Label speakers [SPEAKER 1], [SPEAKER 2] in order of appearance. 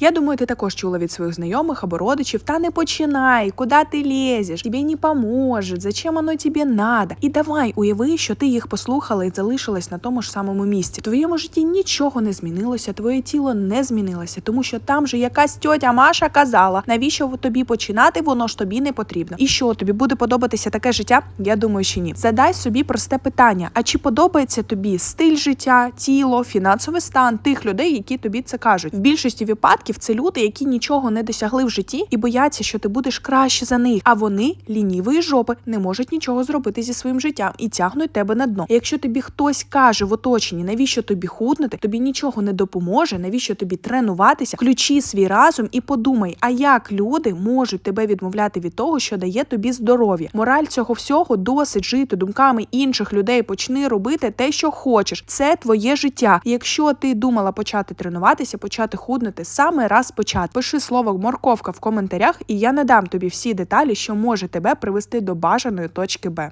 [SPEAKER 1] Я думаю, ти також чула від своїх знайомих або родичів, та не починай, куди ти лезеш, тобі не поможе, зачем воно тобі надо. І давай уяви, що ти їх послухала і залишилась на тому ж самому місці. В твоєму житті нічого не змінилося, твоє тіло не змінилося, тому що там же якась тьотя Маша казала, навіщо тобі починати, воно ж тобі не потрібно. І що тобі буде подобатися таке життя? Я думаю, що ні. Задай собі просте питання: а чи подобається тобі стиль життя, тіло, фінансовий стан тих людей, які тобі це кажуть? В більшості випадків це люди, які нічого не досягли в житті і бояться, що ти будеш краще за них. А вони лінівої жопи не можуть нічого зробити зі своїм життям і тягнуть тебе на дно. Якщо тобі хтось каже в оточенні, навіщо тобі худнути, тобі нічого не допоможе, навіщо тобі тренуватися, включи свій разум і подумай, а як люди можуть тебе відмовляти від того, що дає тобі здоров'я. Мораль цього всього досить жити думками інших людей. Почни робити те, що хочеш. Це твоє життя. Якщо ти думала почати тренуватися, почати худнути, саме раз почати. Пиши слово морковка в коментарях, і я надам тобі всі деталі, що може тебе привести до бажаної точки Б.